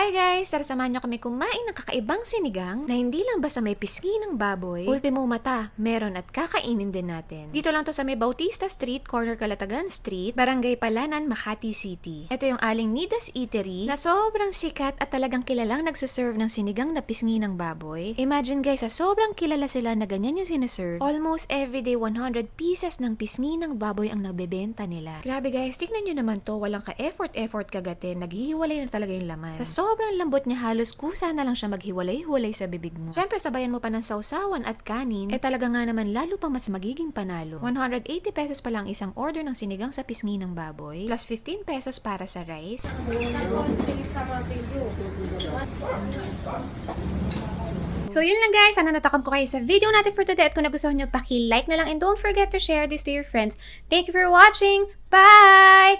Hi guys! Tara samahan niyo kami kumain ng kakaibang sinigang na hindi lang basta may pisngi ng baboy, ultimo mata, meron at kakainin din natin. Dito lang to sa may Bautista Street, corner Calatagan Street, Barangay Palanan, Makati City. Ito yung aling Nidas Eatery na sobrang sikat at talagang kilalang nagsuserve ng sinigang na pisngi ng baboy. Imagine guys, sa sobrang kilala sila na ganyan yung sineserve, almost everyday 100 pieces ng pisngi ng baboy ang nabebenta nila. Grabe guys, tignan nyo naman to, walang ka-effort-effort kagatin, naghihiwalay na talaga yung laman. Sa sobrang lambot niya halos kusa na lang siya maghiwalay-hiwalay sa bibig mo. Siyempre sabayan mo pa ng sausawan at kanin, eh talaga nga naman lalo pang mas magiging panalo. 180 pesos pa lang isang order ng sinigang sa pisngi ng baboy, plus 15 pesos para sa rice. So yun lang guys, sana natakam ko kayo sa video natin for today at kung nagustuhan nyo, paki-like na lang and don't forget to share this to your friends. Thank you for watching! Bye!